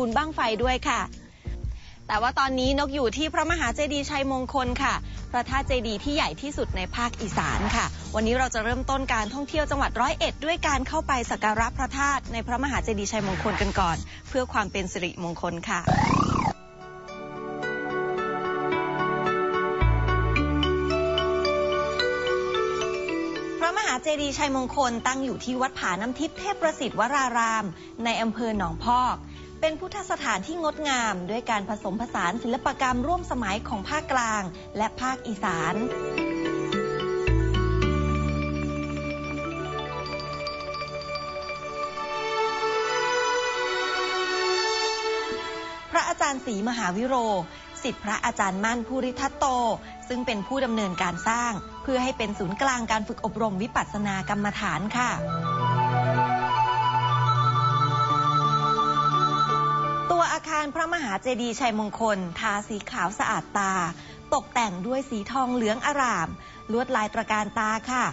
บุญบ้างไฟด้วยค่ะ แต่ว่าตอนนี้นกอยู่ที่พระมหาเจดีย์ชัยมงคลค่ะ พระธาตุเจดีย์ที่ใหญ่ที่สุดในภาคอีสานค่ะ วันนี้เราจะเริ่มต้นการท่องเที่ยวจังหวัดร้อยเอ็ดด้วยการเข้าไปสักการะพระธาตุในพระมหาเจดีย์ชัยมงคลกันก่อน เพื่อความเป็นสิริมงคลค่ะพระมหาเจดีย์ชัยมงคลตั้งอยู่ที่วัดผาน้ำทิพย์เทพประสิทธิ์วราราม ในอำเภอหนองพอก เป็นพุทธสถานที่งดงาม ด้วยการผสมผสานศิลปกรรมร่วมสมัยของภาคกลาง และภาคอีสานพระอาจารย์ศรีมหาวิโร สิทธิพระอาจารย์มั่นภูริทัตโต ซึ่งเป็นผู้ดำเนินการสร้าง เพื่อให้เป็นศูนย์กลางการฝึกอบรมวิปัสสนากรรมฐานค่ะ อาคารพระมหาเจดีย์ชัยมงคล ทาสีขาวสะอาดตา ตกแต่งด้วยสีทองเหลืองอร่าม ลวดลายตระการตาค่ะ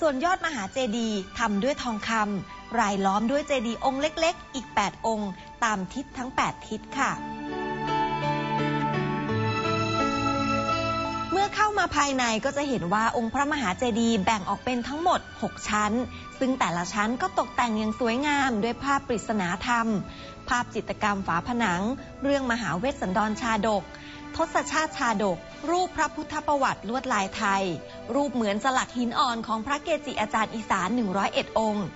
ส่วนยอดมหาเจดีย์ทำด้วยทองคำรายล้อมด้วยเจดีย์องค์เล็ก ๆ อีก 8 องค์ ตามทิศทั้ง 8 ทิศค่ะเมื่อเข้ามาภายในก็จะเห็นว่าองค์พระมหาเจดีย์แบ่งออกเป็นทั้งหมด 6 ชั้น ซึ่งแต่ละชั้นก็ตกแต่งอย่างสวยงามด้วยภาพปริศนาธรรม ภาพจิตรกรรมฝาผนัง เรื่องมหาเวสสันดรชาดก ทศชาติชาดก รูปพระพุทธประวัติลวดลายไทย รูปเหมือนสลักหินอ่อนของพระเกจิอาจารย์อีสาน 101 องค์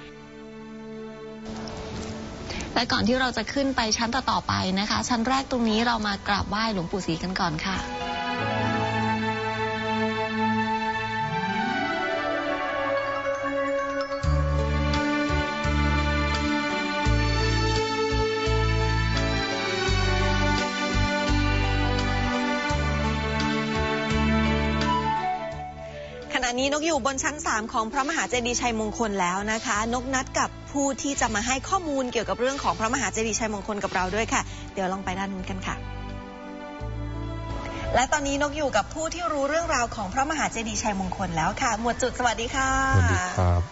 และก่อนที่เราจะขึ้นไปชั้นต่อๆไปนะคะ ชั้นแรกตรงนี้เรามากราบไหว้หลวงปู่ศรีกันก่อนค่ะ นี้นกอยู่บนชั้น 3 ของพระมหาเจดีย์ชัยมงคลแล้วนะคะ นกนัดกับผู้ที่จะมาให้ข้อมูลเกี่ยวกับเรื่องของพระมหาเจดีย์ชัยมงคลกับเราด้วยค่ะ เดี๋ยวลองไปด้านนู้นกันค่ะ และตอนนี้นกอยู่กับผู้ที่รู้เรื่องราวของพระมหาเจดีย์ชัยมงคลแล้วค่ะ หมวดจุดสวัสดีค่ะสวัสดีครับ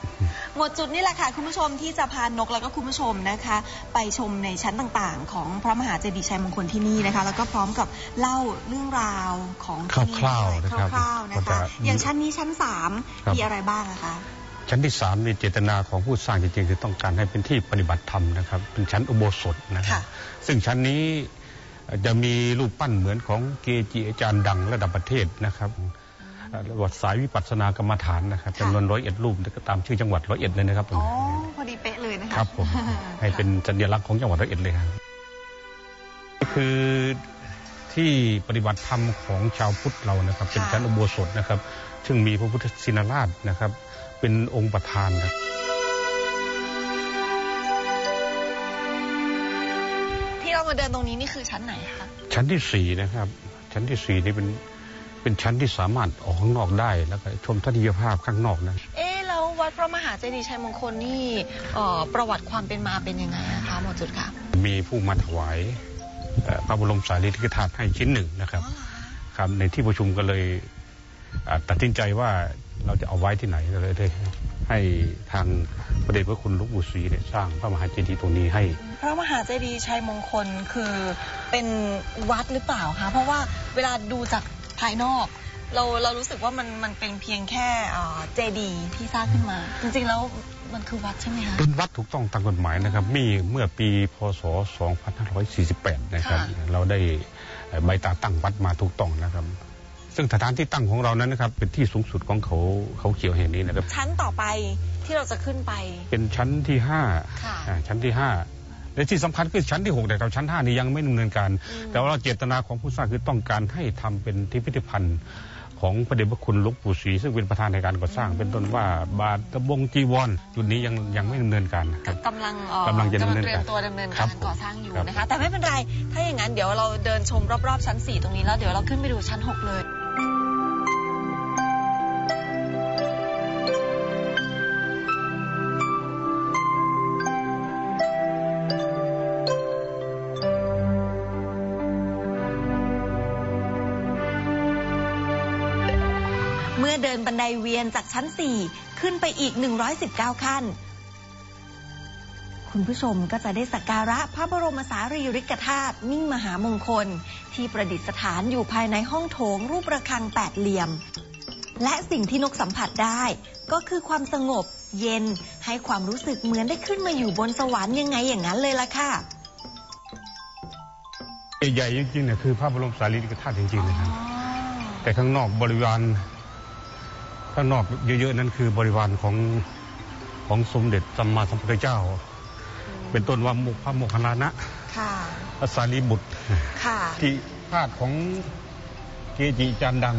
หมวดจุดนี่แหละค่ะคุณผู้ชมที่จะพานกแล้วก็คุณผู้ชมนะคะ ไปชมในชั้นต่างๆ ของพระมหาเจดีย์ชัยมงคลที่นี่นะคะ แล้วก็พร้อมกับเล่าเรื่องราวของที่นี่คร่าวๆด้วยนะครับคร่าวๆนะก็คะจะอย่างชั้นนี้ชั้นสามครับมีอะไรบ้างอะคะชั้นที่สามในเจตนาของผู้สร้างจริงๆ คือต้องการให้เป็นที่ปฏิบัติธรรมนะครับเป็นชั้นอุโบสถนะครับซึ่งชั้นนี้จะมีรูปปั้นเหมือนของเกจิอาจารย์ดังระดับประเทศนะครับเอ่อ วัดสายวิปัสสนากรรมฐานนะครับจำนวนร้อยเอ็ดรูปแล้วก็ตามชื่อจังหวัดร้อยเอ็ดเลยนะครับอ๋อพอดีเป๊ะเลยนะคะครับผมให้เป็นสัญลักษณ์ของจังหวัดร้อยเอ็ดเลยครับนี่คือที่ปฏิบัติธรรมของชาวพุทธเรานะครับ เป็นชั้นอุโบสถนะครับ ซึ่งมีพระพุทธชินราชนะครับ เป็นองค์ประธานครับที่เรามาเดินตรงนี้นี่คือชั้นไหนคะชั้นที่สี่นะครับ ชั้นที่สี่นี่เป็น เป็นชั้นที่สามารถออกข้างนอกได้ แล้วก็ชมทัศนียภาพข้างนอกนะเอ๊ะแล้ววัดพระมหาเจดีย์ชัยมงคลนี่เอ่อประวัติความเป็นมาเป็นยังไงอะคะหมวดจุดค่ะมีผู้มาถวายเอ่อพระบรมสารีริกธาตุให้ชิ้นหนึ่งนะครับอ๋อเหรอคะครับในที่ประชุมก็เลยอ่าตัดสินใจว่าเราจะเอาไว้ที่ไหนก็เลยได้ให้ทางพระเดชพระคุณหลุงปู่ศรีเนี่ยสร้างพระมหาเจดีย์ตรงนี้ให้ พระมหาเจดีย์ชัยมงคลคือเป็นวัดหรือเปล่าคะเพราะว่าเวลาดูจาก ภายนอก เราเรารู้สึกว่ามันมันเป็นเพียงแค่เจดีย์ที่สร้างขึ้นมา จริงๆแล้วมันคือวัดใช่ไหมคะเป็นวัดถูกต้องตามกฎหมายนะครับ มีเมื่อปีพศ 2548 นะครับค่ะเราได้ใบตาตั้งวัดมาถูกต้องนะครับซึ่งสถานที่ตั้งของเรานั้นนะครับ เป็นที่สูงสุดของเขาเขาเขียวแห่งนี้นะครับ ชั้นต่อไปที่เราจะขึ้นไป เป็นชั้นที่ห้าค่ะอ่าชั้นที่ห้า และที่สำคัญคือชั้นที่หกแต่เราชั้นห้านี่ยังไม่ดำเนินการอืมแต่ว่าเจตนาของผู้สร้างคือต้องการให้ทำเป็นที่พิพิธภัณฑ์ของพระเดชพระคุณหลวงปู่ศรีซึ่งเป็นประธานในการก่อสร้าง เป็นต้นว่าบาทตะบงจีวรจุดนี้ยังยังไม่ดำเนินการนะครับกำลังเอ่อกำลังจะดำเนินเตรียการมตัวดำเนินครักาบรผมก่อสร้างอยู่ครับนะคะแต่ไม่เป็นไรถ้าอย่างนั้นเดี๋ยวเราเดินชมรอบๆชั้น 4 ตรงนี้แล้วเดี๋ยวเราขึ้นไปดูชั้น 6 เลย เดินบันไดเวียนจากชั้น 4 ขึ้นไปอีก 119 ขั้น คุณผู้ชมก็จะได้สักการะพระบรมสารีริกธาตุมิ่งมหามงคล ที่ประดิษฐานอยู่ภายในห้องโถงรูประฆังแปดเหลี่ยม และสิ่งที่นกสัมผัสได้ ก็คือความสงบเย็นให้ความรู้สึกเหมือนได้ขึ้นมาอยู่บนสวรรค์ยังไงอย่างนั้นเลยล่ะค่ะใหญ่ๆจริงๆเนี่ยคือพระบรมสารีริกธาตุจริงๆเลยครับแต่ข้างนอกบริวาร ข้างนอกเยอะๆนั้นคือบริวารของของสมเด็จสัมมาสัมพุทธเจ้า เป็นต้นว่ามุขพระโมคคัลลานะค่ะพระสารีบุตรค่ะที่ธาตุของเกจิอาจารย์ดัง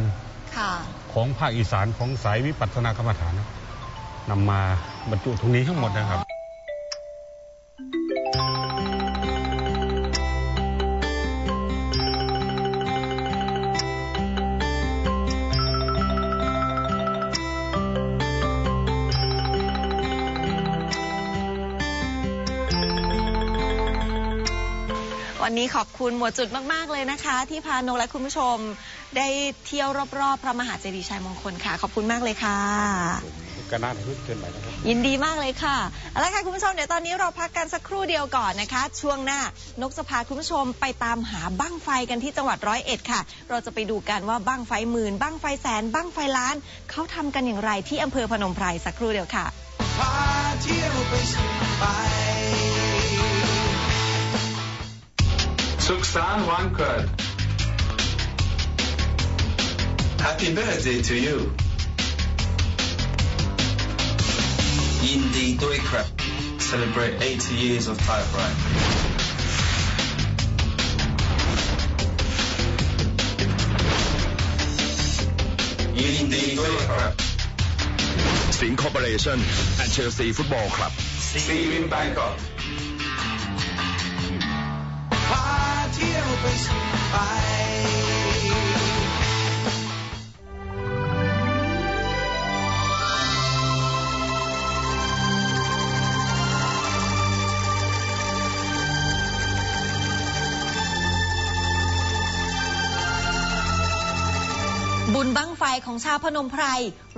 ค่ะของภาคอีสานของสายวิปัสสนากรรมฐานนำมาบรรจุตรงนี้ทั้งหมดนะครับ คุณหมวดจุดมาก ๆ เลยนะคะ ที่พานกและคุณผู้ชมได้เที่ยวรอบ ๆ พระมหาเจดีย์ชัยมงคลค่ะ ขอบคุณมากเลยค่ะกระนาดฮึกเกินไปนะครับ ยินดีมากเลยค่ะเอาละค่ะคุณผู้ชมเดี๋ยวตอนนี้เราพักกันสักครู่เดียวก่อนนะคะ ช่วงหน้านกจะพาคุณผู้ชมไปตามหาบั้งไฟกันที่จังหวัดร้อยเอ็ดค่ะ เราจะไปดูกันว่าบั้งไฟหมื่นบั้งไฟแสนบั้งไฟล้านเขาทำกันอย่างไรที่อำเภอพนมไพรสักครู่เดียวค่ะพาเที่ยวไปชิมไป Suksan Wankur. Happy birthday to you. Yindi Doikra celebrate 80 years of Thai pride. Yindi Doikra. Spin Corporation and Chelsea Football Club. See you in Bangkok. าเที่ บุญบั้งไฟของชาวพนมไพร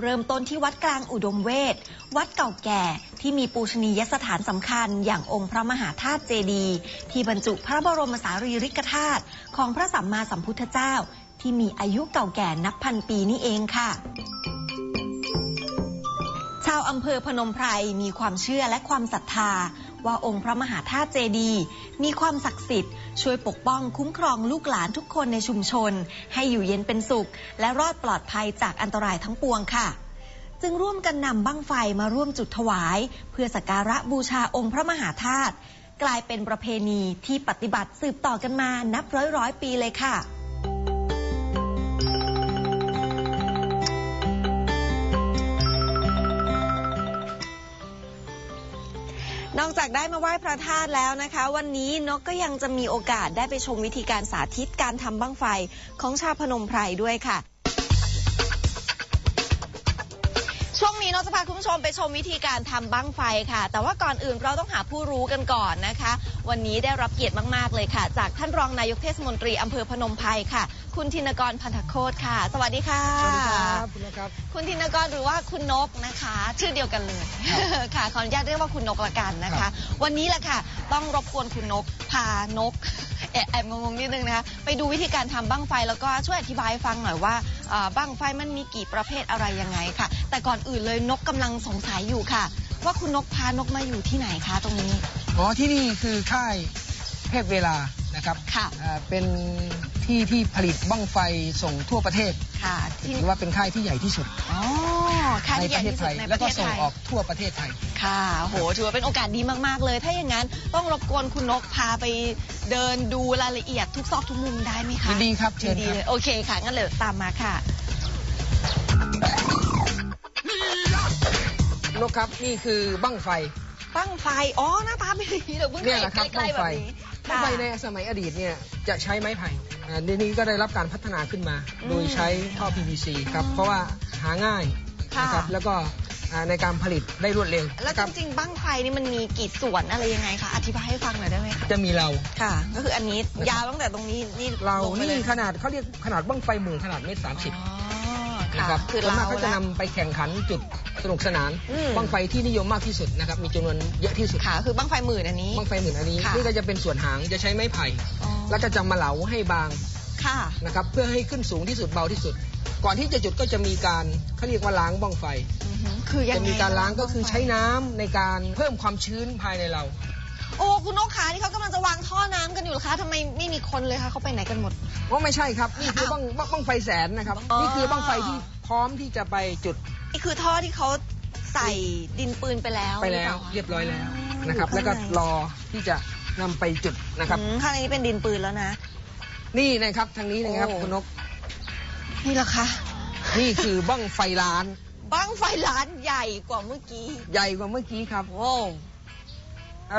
เริ่มต้นที่วัดกลางอุดมเวทวัดเก่าแก่ที่มีปูชนียสถานสำคัญ อย่างองค์พระมหาธาตุเจดี ที่บรรจุพระบรมสารีริกธาตุของพระสัมมาสัมพุทธเจ้า ที่มีอายุเก่าแก่นับพันปีนี่เองค่ะชาวอำเภอพนมไพรมีความเชื่อและความศรัทธา ว่าองค์พระมหาธาตุเจดีมีความศักดิ์สิทธิ์ ช่วยปกป้องคุ้มครองลูกหลานทุกคนในชุมชน ให้อยู่เย็นเป็นสุข และรอดปลอดภัยจากอันตรายทั้งปวงค่ะ จึงร่วมกันนำบั้งไฟมาร่วมจุดถวาย เพื่อสักการะบูชาองค์พระมหาธาตุกลายเป็นประเพณีที่ปฏิบัติสืบต่อกันมานับร้อยร้อยปีเลยค่ะ นอกจากได้มาไหว้พระธาตุแล้วนะคะ วันนี้นกก็ยังจะมีโอกาสได้ไปชมวิธีการสาธิตการทำบั้งไฟของชาวพนมไพรด้วยค่ะาคุณผู้ชมไปชมวิธีการทำบั้งไฟค่ะ แต่ว่าก่อนอื่นเราต้องหาผู้รู้กันก่อนนะคะ วันนี้ได้รับเกียรติมาก ๆ เลยค่ะ จากท่านรองนายกเทศมนตรีอำเภอพนมไพรค่ะ คุณธินกรพันธโคตค่ะ สวัสดีค่ะสวัสดีครับคุณนกครับคุณธินกรหรือว่าคุณนกนะคะ ชื่อเดียวกันเลยค่ะขออนุญาตเรียกว่าคุณนกละกันนะครัคะบวันนี้แหละค่ะ ต้องรบกวนคุณนกพานกแอบแอบงงๆนิดนึงนะคะไปดูวิธีการทำบั้งไฟแล้วก็ช่วยอธิบายให้ฟังหน่อยว่าเอ่อบั้งไฟมันมีกี่ประเภทอะไรยังไงค่ะ แต่ก่อนอื่นเลยนกกำลังสงสัยอยู่ค่ะ ว่าคุณนกพานกมาอยู่ที่ไหนคะตรงนี้ อ๋อที่นี่คือค่ายเทพเวลานะครับค่ะ อ่าเป็นที่ที่ผลิตบ้างไฟส่งทั่วประเทศค่ะที่ถือว่าเป็นค่ายที่ใหญ่ที่สุด อ๋อ ค่ายในที่ใหปญ่ระเทศที่ไทสุดยในปแล้วระก็เทศส่งไทยออกทั่วประเทศไทย ค่ะโหถือว่าเป็นโอกาสดีมากๆเลย ถ้าอย่างนั้นต้องรบกวนคุณนกพาไปเดินดูรายละเอียดทุกซอกทุกมุมได้ไหมคะยินดีครับเชิยิญนดีครับเลยโอเคค่ะงั้นเลยตามมาค่ะนกครับนี่คือบ้างไฟตั้งไฟอ๋อหน้าตาเป็นอย่างนี้เดี๋ยวเพิ่งเนี่ยแหละครับใกล้ๆแบบั้งไฟบนี้บ้างไฟในสมัยอดีตเนี่ยจะใช้ไม้ไผ่อ่าเดี๋ยวนี้ก็ได้รับการพัฒนาขึ้นมา โดยใช้ท่อ PVC ครับเพราะว่าหาง่าย นะครับแล้วก็อ่าในการผลิตได้รวดเร็ว แล้วนะคจรับริงๆบั้งไฟนี่มันมีกี่ส่วนอะไรยังไงคะ อธิบายให้ฟังหน่อยได้ไหมคะ จะมีเรา ค่ะ ก็คืออันนี้ยาวตั้งแต่ตรงนี้นี่เราลงไปนี่เลยขนาดเขาเรียกขนาดบ้างไฟหมื่นขนาดเมตรสามสิบอ๋อนะครับคือส่วนมากเราเขาจะและนำไปแข่งขันจุดสนุกสนานอืมบังไฟที่นิยมมากที่สุดนะครับมีจำนวนเยอะที่สุดค่ะคือบั้งไฟหมื่นอันนี้บังไฟหมื่นอันนี้ค่ะนี่ก็จะเป็นส่วนหางจะใช้ไม้ไผ่อ๋อแล้วก็จะมาเหลาให้บางค่ะนะครับเพื่อให้ขึ้นสูงที่สุดเบาที่สุด ก่อนที่จะจุดก็จะมีการเขาเรียกว่าล้างบ้องไฟอือหือคือยังจะไงมีการล้างก็คือใช้น้ำในการเพิ่มความชื้นภายในเรา โอ้คุณนกขาที่เขากำลังจะวางท่อน้ำกันอยู่เหรอคะทำไมไม่มีคนเลยคะเขาไปไหนกันหมด ว่าไม่ใช่ครับ นี่คืออ้าวบ้างบ้างบ้างไฟแสนนะครับ อ๋อ นี่คือบ้างไฟที่พร้อมที่จะไปจุดนี่คือท่อที่เขาใส่ดินปืนไปแล้วไปแล้วหปาคะเรียบร้อยแล้วนะครับอยู่แล้วก็ข้างในรอที่จะนำไปจุดนะครับ อืมข้างในนี้เป็นดินปืนแล้วนะ นี่นะครับทางนี้นะครับโอ้ คุณนก นี่แหละคะนี่คือบ้างไฟล้านบ้างไฟล้านใหญ่กว่าเมื่อกี้ ใหญ่กว่าเมื่อกี้ครับโอ้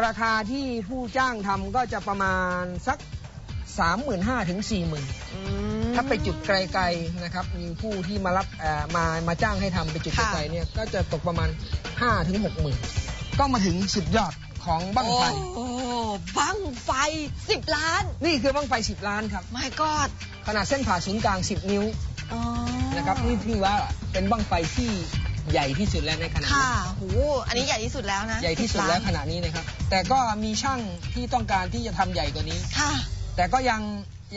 ราคาที่ผู้จ้างทำก็จะประมาณสัก35,000ถึง40,000อืมถ้าไปจุดไกลๆนะครับ มีผู้ที่มารับเอ่อมามาจ้างให้ทำไปจุดค่ะไกลๆเนี่ยก็จะตกประมาณ5ถึง60,000ก็มาถึงสุดยอดของบั้งไฟโอ้บ้างไฟสิบล้าน นี่คือบั้งไฟ10ล้านครับไม่กอดขนาดเส้นผ่าศูนย์กลาง10นิ้ว อ๋อ นะครับนี่ถือว่าเป็นบั้งไฟที่ใหญ่ที่สุดแล้วในขณะนี้ค่ะโหอันนี้ใหญ่ที่สุดแล้วนะใหญ่ที่สุด10แล้วานขณะนี้นะครับ แต่ก็มีช่างที่ต้องการที่จะทำใหญ่กว่านี้ ค่ะแต่ก็ยัง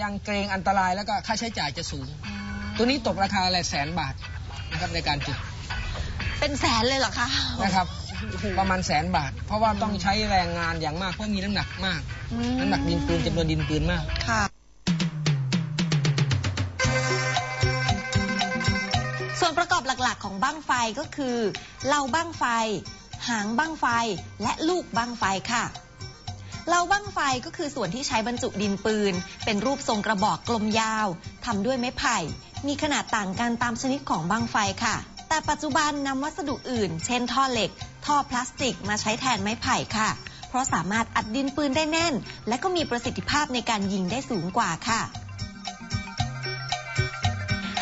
ยังเกรงอันตรายแล้วก็ค่าใช้จ่ายจะสูง ตัวนี้ตกราคาหลายแสนบาทนะครับในการจุดเป็นแสนเลยเหรอคะนะครับประมาณแสนบาท เพราะว่าต้องใช้แรงงานอย่างมากเพราะมีน้ำหนักมาก อืมน้ำหนักดินปืนจำนวนดินปืนมาก ค่ะ บั้งไฟก็คือเหล่าบั้งไฟ หางบั้งไฟ และลูกบั้งไฟค่ะเหล่าบั้งไฟก็คือส่วนที่ใช้บรรจุดินปืน เป็นรูปทรงกระบอกกลมยาวทำด้วยไม้ไผ่ มีขนาดต่างกันตามชนิดของบั้งไฟค่ะ แต่ปัจจุบันนำวัสดุอื่น เช่นท่อเหล็ก ท่อพลาสติกมาใช้แทนไม้ไผ่ค่ะ เพราะสามารถอัดดินปืนได้แน่น และก็มีประสิทธิภาพในการยิงได้สูงกว่าค่ะ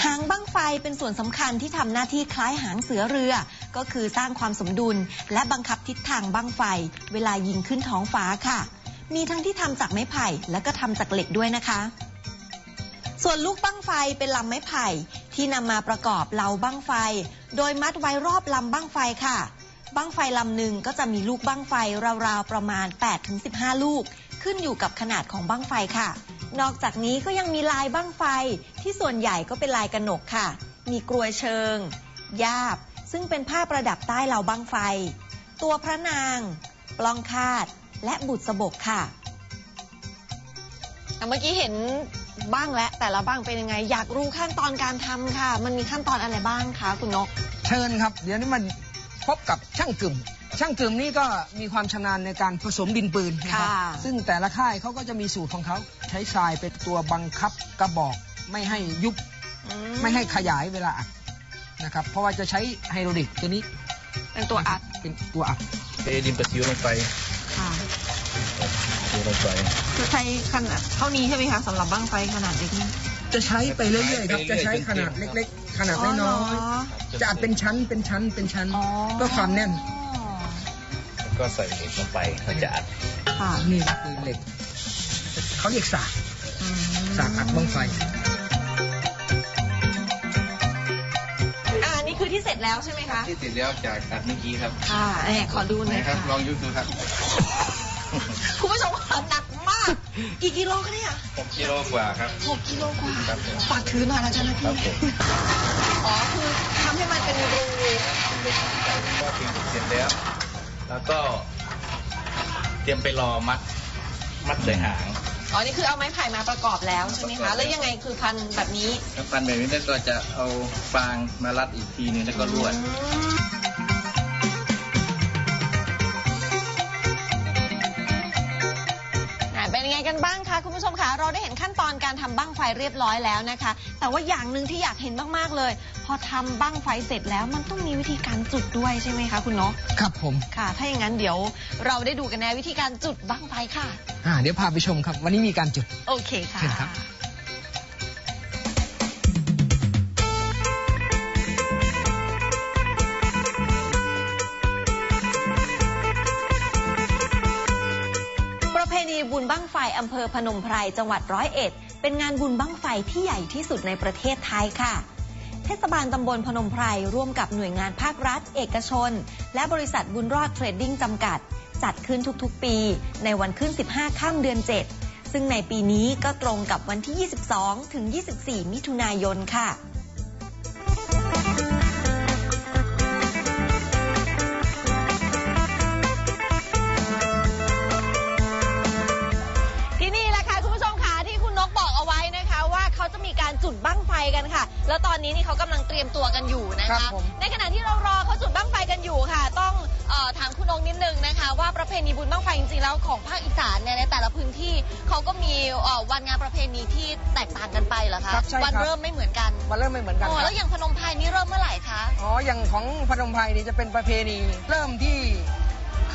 หางบั้งไฟเป็นส่วนสำคัญที่ทำหน้าที่คล้ายหางเสือเรือ ก็คือสร้างความสมดุล และบังคับทิศทางบั้งไฟ เวลายิงขึ้นท้องฟ้าค่ะ มีทั้งที่ทำจากไม้ไผ่และก็ทำจากเหล็กด้วยนะคะ ส่วนลูกบั้งไฟเป็นลำไม้ไผ่ ที่นำมาประกอบเหลาบั้งไฟ โดยมัดไว้รอบลำบั้งไฟค่ะบั้งไฟลำหนึ่งก็จะมีลูกบั้งไฟราวๆประมาณ 8-15 ลูก ขึ้นอยู่กับขนาดของบั้งไฟค่ะ นอกจากนี้ก็ยังมีลายบั้งไฟที่ส่วนใหญ่ก็เป็นลายกระหนกค่ะ มีกลวยเชิง ยาบ ซึ่งเป็นผ้าประดับใต้เหลาบั้งไฟ ตัวพระนาง ปลองคาด และบุตรสบกค่ะแต่เมื่อกี้เห็นบ้างและแต่ละบ้างเป็นยังไง อยากรู้ขั้นตอนการทำค่ะ มันมีขั้นตอนอะไรบ้างคะคุณนก เชิญครับ เดี๋ยวนี้มันพบกับช่างกึ่ม ช่างกึ่มนี่ก็มีความชำนาญในการผสมดินปืนนะครับค่ะซึ่งแต่ละค่ายเขาก็จะมีสูตรของเขาใช้ทรายเป็นตัวบังคับกระบอกไม่ให้ยุบอืไม่ให้ขยายเวลาอัดนะครับ เพราะว่าจะใช้ไฮโดรลิกตัวนี้เป็นตัวอัดเป็นตัวอัดเทดินประสิวลงไปค่ะประสิวลงไปจะใช้ขนาดเท่านี้ใช่ไหมคะสำหรับบ้างไฟขนาดเล็กนี่ จะใช้ไปเรื่อยๆครับจะใช้ขนาดเล็ก ๆ ขนาดน้อยๆจะอัดเป็นชั้นเป็นชั้นเป็นชั้นเพื่อความแน่นแล้ว ก็ใส่เหล็กลงไปเพื่อจะอัดค่ะนี่คือเหล็ก เขาเรียกสากอืมสากอัดบ้างไฟอ่านี่คือที่เสร็จแล้วใช่ไหมคะ ที่ติดแล้วจากอัดเมื่อกี้ครับค่ะแอบขอดูหน่อยนะครับค่ะลองยกดูครับคุณผู้ชมค่ะหนักมาก กี่กิโลคะเนี่ย6กิโลกว่าครับหกกิโลกว่าครับผมฝากถือหน่อยนะเจ้าหน้าครัที่บผม อ๋อคือทำให้มันเป็นรูก็ถึงเสร็จแล้ว แล้วก็เตรียมไปรอมัดมัดใส่หาง อ๋อ นี่คือเอาไม้ไผ่มาประกอบแล้วใช่ไหมคะแล้วยังไงคือพันแบบนี้ แล้วฟันแบบนี้แล้วก็จะเอาฟางมารัดอีกทีนึงแล้วก็ลวดอ่ การทำบั้งไฟเรียบร้อยแล้วนะคะ แต่ว่าอย่างหนึ่งที่อยากเห็นมากๆเลย พอทำบั้งไฟเสร็จแล้วมันต้องมีวิธีการจุดด้วยใช่ไหมคะคุณนกครับผมค่ะ ถ้าอย่างนั้นเดี๋ยวเราได้ดูกันแน่วิธีการจุดบั้งไฟค่ะอ่าเดี๋ยวพาไปชมครับ วันนี้มีการจุดโอเคค่ะ บุญบั้งไฟอำเภอพนมไพรจังหวัดร้อยเอ็ด เป็นงานบุญบั้งไฟที่ใหญ่ที่สุดในประเทศไทยค่ะ เทศบาลตำบลพนมไพรร่วมกับหน่วยงานภาครัฐ เอกชน และบริษัทบุญรอดเทรดดิ้งจำกัด จัดขึ้นทุกๆ ปี ในวันขึ้น 15 ค่ำเดือน 7 ซึ่งในปีนี้ก็ตรงกับวันที่ 22 ถึง 24 มิถุนายนค่ะ จะมีการจุดบั้งไฟกันค่ะ แล้วตอนนี้นี่เขากำลังเตรียมตัวกันอยู่นะครัคะบผม ในขณะที่เรารอเขาจุดบั้งไฟกันอยู่ค่ะ ต้องเออถามคุณนกนิดนึงนะคะ ว่าประเพณีบุญบั้งไฟจริงๆแล้วของภาคอีสานเนี่ยในแต่ละพื้นที่เขาก็มีเอ่อวันงานประเพณีที่แตกต่างกันไปเหรอคะครับใช่ครับ วันเริ่มไม่เหมือนกันมันเริ่มไม่เหมือนกันอ๋อครัแล้บวอย่างพนมไพรนี่เริ่มเมื่อไหร่คะ อ๋ออย่างของพนมไพรนี่จะเป็นประเพณีเริ่มที่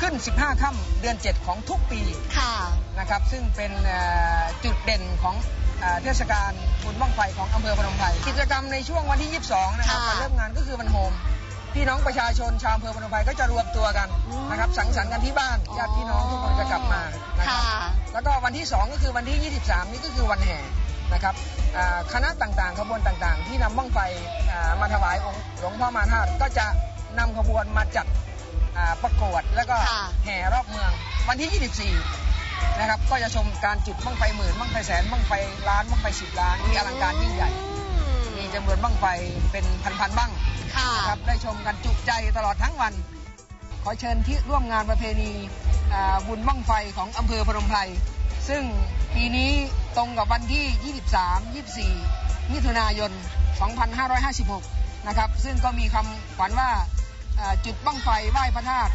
ขึ้น 15 ค่ำเดือน 7 ของทุกปีค่ะ นะครับ ซึ่งเป็นเอ่อจุดเด่นของ เอ่อเทศกาลบุญบ้างไฟของอำเภอพนมไพรกิจกรรมในช่วงวันที่ 22 นะครับค่ะวันเริ่มงานก็คือวันโฮมพี่น้องประชาชนชาวอำเภอพนมไพรก็จะรวมตัวกันอืมนะครับ สังสรรค์กันที่บ้านญาติพี่น้องทุกคนจะกลับมานะคค่ะรับแล้วก็วันที่ 2 ก็คือวันที่ 23 นี่ก็คือวันแห่นะครับอ่าคณะต่างๆขบวนต่างๆ ที่นำบ้างไฟอ่ามาถวายองค์หลวงพ่อมาธาตุก็จะนำขบวนมาจัดอ่าประกวดแล้วก็ค่ะแห่รอบเมือง วันที่ 24 นะครับก็จะชมการจุดบ้างไฟหมื่นบ้างไฟแสนบ้างไฟล้านบ้างไฟสิบล้านที่อลังการยิ่งใหญ่ มีจำนวนบ้างไฟเป็นพันๆบ้างค่ะ นะครับได้ชมกันจุใจตลอดทั้งวัน ขอเชิญที่ร่วมงานประเพณีอ่าบุญบั้งไฟของอำเภอพนมไพรซึ่งปีนี้ตรงกับวันที่ 23 24 มิถุนายน 2556 นะครับซึ่งก็มีคำขวัญว่าอ่าจุดบั้งไฟไหว้พระธาตุ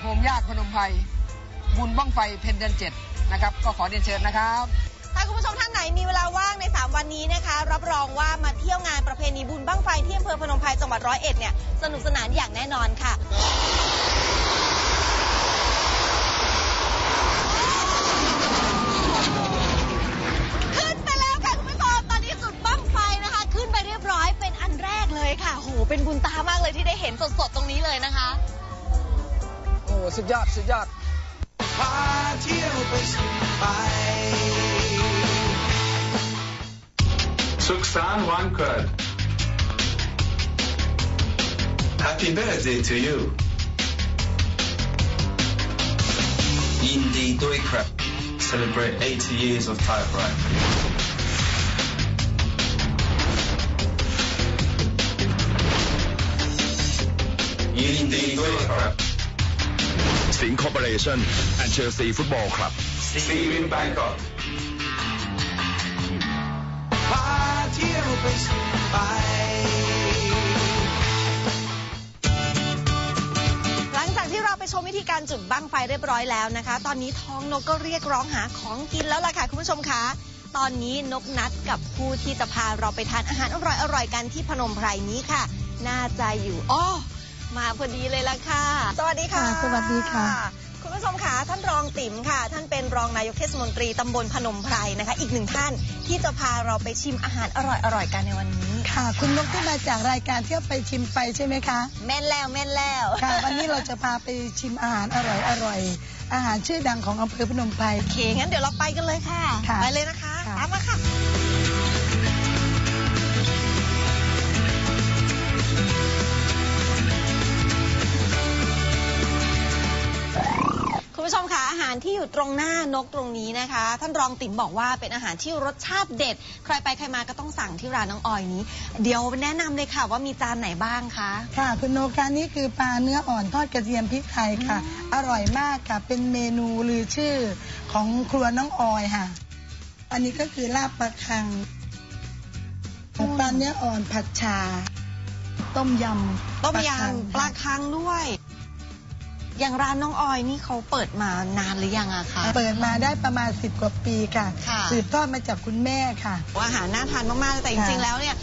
โฮมยากพนมไพรบุญบั้งไฟเพนเดือนเจ็ด นะครับ ก็ขอเรียนเชิญนะครับถ้าคุณผู้ชมท่านไหนมีเวลาว่างใน 3 วันนี้นะคะ รับรองว่ามาเที่ยวงานประเพณีบุญบั้งไฟที่อำเภอพนมไพรจังหวัดร้อยเอ็ดเนี่ยสนุกสนานอย่างแน่นอนค่ะขึ้นไปแล้วค่ะคุณผู้ชมตอนนี้จุดบั้งไฟนะคะขึ้นไปเรียบร้อยเป็นอันแรกเลยค่ะโหเป็นบุญตามากเลยที่ได้เห็นสดๆตรงนี้เลยนะคะ โอ้ สุดยอด สุดยอด Suksan Wankur. Happy birthday to you. Yindi Doikrap celebrate 80 years of typewriting. Yindi Doikrap สิงห์คอร์ปอเรชั่นและเชลซีฟุตบอลคลับ see you in Bangkok หลังจากที่เราไปชมวิธีการจุดบั้งไฟเรียบร้อยแล้วนะคะ ตอนนี้ท้องนกก็เรียกร้องหาของกินแล้วล่ะค่ะคุณผู้ชมคะตอนนี้นกนัดกับผู้ที่จะพาเราไปทานอาหารอร่อยๆกันที่พนมไพรนี้ค่ะ น่าจะอยู่อ้อ มาพอดีเลยล่ะค่ะ สวัสดีค่ะค่ะสวัสดีค่ะ คุณผู้ชมคะท่านรองติ๋มค่ะ ท่านเป็นรองนายกเทศมนตรีตำบลพนมไพรนะคะ อีกหนึ่งท่านที่จะพาเราไปชิมอาหารอร่อยๆกันในวันนี้ ค่ะ คุณนกที่มาจากรายการเที่ยวไปชิมไปใช่ไหมคะ แม่นแล้วแม่นแล้วค่ะ วันนี้เราจะพาไปชิมอาหารอร่อยอร่อยๆอาหารชื่อดังของอำเภอพนมไพรโอเคงั้นเดี๋ยวเราไปกันเลยค่ะค่ะไปเลยนะคะค่ะตามมาค่ะ ผู้ชมคะอาหารที่อยู่ตรงหน้านกตรงนี้นะคะ ท่านรองติ๋มบอกว่าเป็นอาหารที่รสชาติเด็ด ใครไปใครมาก็ต้องสั่งที่ร้านน้องออยนี้ เดี๋ยวแนะนำเลยค่ะว่ามีจานไหนบ้างคะ ค่ะคุณนกคะนี่คือปลาเนื้ออ่อนทอดกระเทียมพริกไทยค่ะ อร่อยมากค่ะ เป็นเมนูลือชื่อของครัวน้องออยค่ะ อันนี้ก็คือลาบปลาคังปลาเนื้ออ่อนผัดชา ต้มยำต้มปลาคังยำปลาคังด้วย อย่างร้านน้องออยนี่เขาเปิดมานานหรือยังอะคะ เปิดมาได้ประมาณ 10 กว่าปีค่ะค่ะ สืบทอดมาจากคุณแม่ค่ะ อาหารน่าทานมากๆ แต่จริงๆ แล้วเนี่ย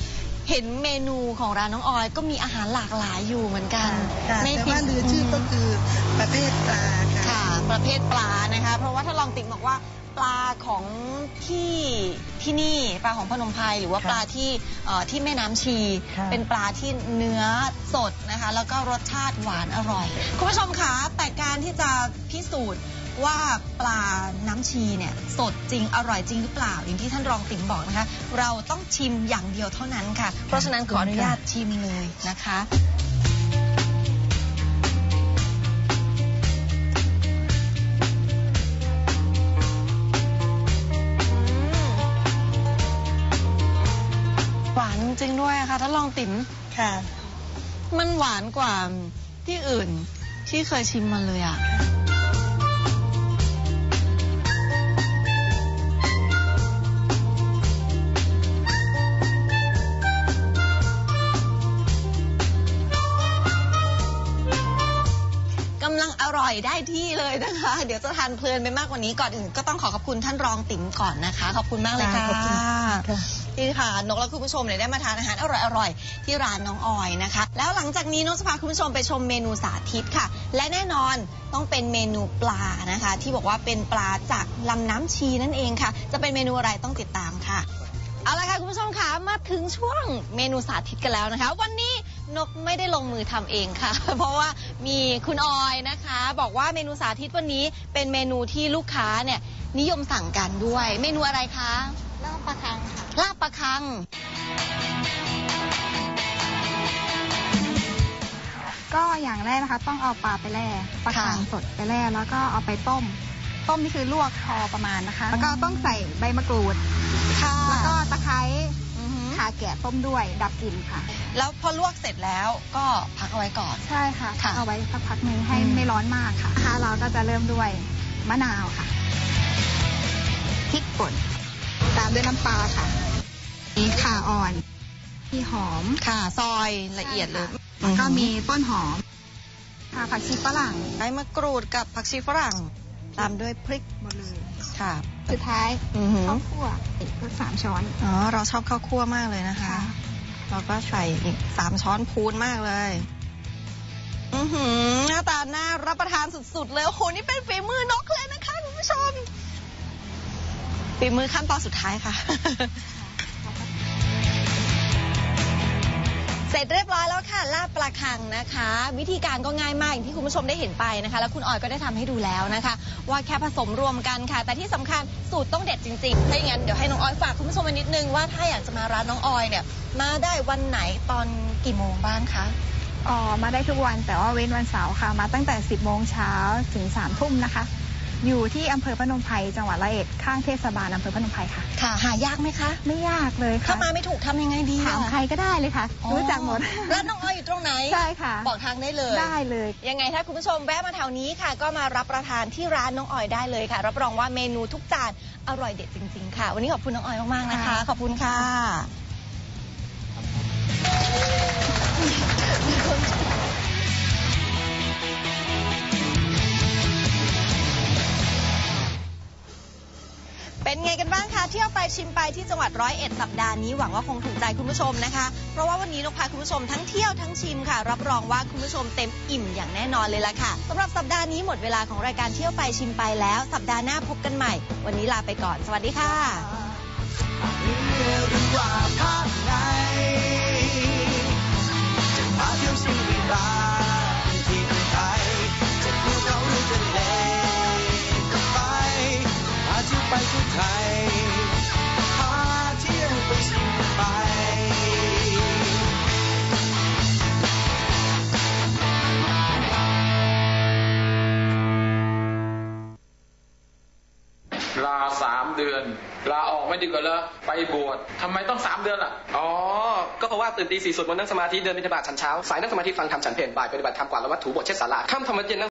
เห็นเมนูของร้านน้องออยก็มีอาหารหลากหลายอยู่เหมือนกันค่ะไม่แต่เพียว่างลือชื่อก็คือประเภทปลาค่ะ ค่ะ ประเภทปลานะคะ เพราะว่าถ้าลองติ๊กบอกว่า ปลาของที่ที่นี่ปลาของพนมไพรหรือว่าค่ะปลาที่เอ่อที่แม่น้ำชี ค่ะ เป็นปลาที่เนื้อสดนะคะ แล้วก็รสชาติหวานอร่อย คุณผู้ชมคะแต่การที่จะพิสูจน์ว่าปลาน้ำชีเนี่ยสดจริงอร่อยจริงหรือเปล่าอย่างที่ท่านรองติ๋มบอกนะคะ เราต้องชิมอย่างเดียวเท่านั้นค่ะ เพราะฉะนั้นขออนุญาตชิมเลยนะคะ ริง ๆ ด้วยอะค่ะท่านรองติ๋มค่ะ มันหวานกว่าที่อื่นที่เคยชิมมาเลยอะ กำลังอร่อยได้ที่เลยนะคะ เดี๋ยวจะทานเพลินไปมากกว่านี้ก่อนอื่นก็ต้องขอขอบคุณท่านรองติ๋มก่อนนะคะ ขอบคุณมากเลยค่ะ ขอบคุณค่ะ นี่ค่ะนกและคุณผู้ชมเนี่ยได้มาทานอาหารอร่อยๆที่ร้านน้องออยนะคะ แล้วหลังจากนี้นกจะพาคุณผู้ชมไปชมเมนูสาธิตค่ะ และแน่นอนต้องเป็นเมนูปลานะคะ ที่บอกว่าเป็นปลาจากลำน้ำชีนั่นเองค่ะ จะเป็นเมนูอะไรต้องติดตามค่ะเอาละค่ะคุณผู้ชมคะมาถึงช่วงเมนูสาธิตกันแล้วนะคะ วันนี้นกไม่ได้ลงมือทำเองค่ะ เพราะว่า มีคุณออยนะคะ บอกว่าเมนูสาธิตวันนี้เป็นเมนูที่ลูกค้าเนี่ยนิยมสั่งกันด้วย เมนูอะไรคะลาบปลาคังค่ะลาบปลาคัง ก็อย่างแรกนะคะ ต้องเอาปลาไปแล่ปลาคางสดไปแล่แล้วก็เอาไปต้ม ต้มนี่คือลวกพอประมาณนะคะ แล้วก็ต้องใส่ใบมะกรูด ค่ะ แล้วก็ตะไคร้ อือหือขาแกะต้มด้วยดับกลิ่นค่ะ แล้วพอลวกเสร็จแล้วก็พักเอาไว้ก่อน ใช่ค่ะค่ะ เอาไว้สักพักหนึ่งให้อืมไม่ร้อนมากค่ะค่ะเราก็จะเริ่มด้วยมะนาวค่ะพริกป่นตามด้วยน้ำปลาค่ะมีข่าอ่อนมีหอมค่ะ ซอยละเอียดเลยแล้วก็มีต้นหอมค่ะผักชีฝรั่ง ใบมะกรูดกับผักชีฝรั่ง ตามด้วยพริกหมดเลย ค่ะสุดท้ายอือหือข้าวคั่วอีกสักสามช้อนอ๋อเราชอบข้าวคั่วมากเลยนะคะ เราก็ใส่อีกสามช้อนพูนมากเลยอือหือหน้าตาน่ารับประทานสุดๆเลยโอ้โหนี่เป็นฝีมือนกเลยนะคะคุณผู้ชมฝีมือขั้นตอนสุดท้ายค่ะเสร็จเรียบร้อยแล้วค่ะลาบปลาคังนะคะ วิธีการก็ง่ายมากอย่างที่คุณผู้ชมได้เห็นไปนะคะ แล้วคุณออยก็ได้ทำให้ดูแล้วนะคะ ว่าแค่ผสมรวมกันค่ะ แต่ที่สำคัญสูตรต้องเด็ดจริงๆถ้าอย่างนั้นเดี๋ยวให้น้องออยฝากคุณผู้ชมไว้นิดนึงว่าถ้าอยากจะมาร้านน้องออยเนี่ยมาได้วันไหนตอนกี่โมงบ้างคะอ๋อมาได้ทุกวันแต่ว่าเว้นวันเสาร์ค่ะ มาตั้งแต่ 10โมงเช้าถึง3ทุ่มนะคะ อยู่ที่อำเภอพนมไพรจังหวัดร้อยเอ็ดข้างเทศบาลอำเภอพนมไพรค่ะ ค่ะ หายากไหมคะ ไม่ยากเลยค่ะถ้ามาไม่ถูกทำยังไงดีถามอะใครก็ได้เลยค่ะอ๋อรู้จักหมดร้านน้องออยอยู่ตรงไหนใช่ค่ะ บอกทางได้เลยได้เลย ยังไงถ้าคุณผู้ชมแวะมาแถวนี้ค่ะ ก็มารับประทานที่ร้านน้องออยได้เลยค่ะ รับรองว่าเมนูทุกจานอร่อยเด็ดจริง ๆ ค่ะ วันนี้ขอบคุณน้องออยมากๆนะคะค่ะขอบคุณค่ะ เป็นไงกันบ้างคะเที่ยวไปชิมไปที่จังหวัดร้อยเอ็ดสัปดาห์นี้หวังว่าคงถูกใจคุณผู้ชมนะคะ เพราะว่าวันนี้นกพาคุณผู้ชมทั้งเที่ยวทั้งชิมค่ะ รับรองว่าคุณผู้ชมเต็มอิ่มอย่างแน่นอนเลยล่ะค่ะสำหรับสัปดาห์นี้หมดเวลาของรายการเที่ยวไปชิมไปแล้ว สัปดาห์หน้าพบกันใหม่ วันนี้ลาไปก่อน สวัสดีค่ะจะพาเที่ยวสิ่งต่า ไปทั่วไทยพาเที่ยวไปสิ่งไปลาสามเดือน ลาออกไม่ดีกว่าเหรอไปบวชทำไมต้องสามเดือนล่ะ อ๋อ ก็เพราะว่าตื่นตีสี่สวดมนต์นั่งสมาธิเดินบิณฑบาตฉันเช้า สายนั่งสมาธิฟังธรรมฉันเพลบ่ายปฏิบัติธรรมกวาดละวัตถุบทเช็ดสาราค่ำธรรมเย็นนั่ง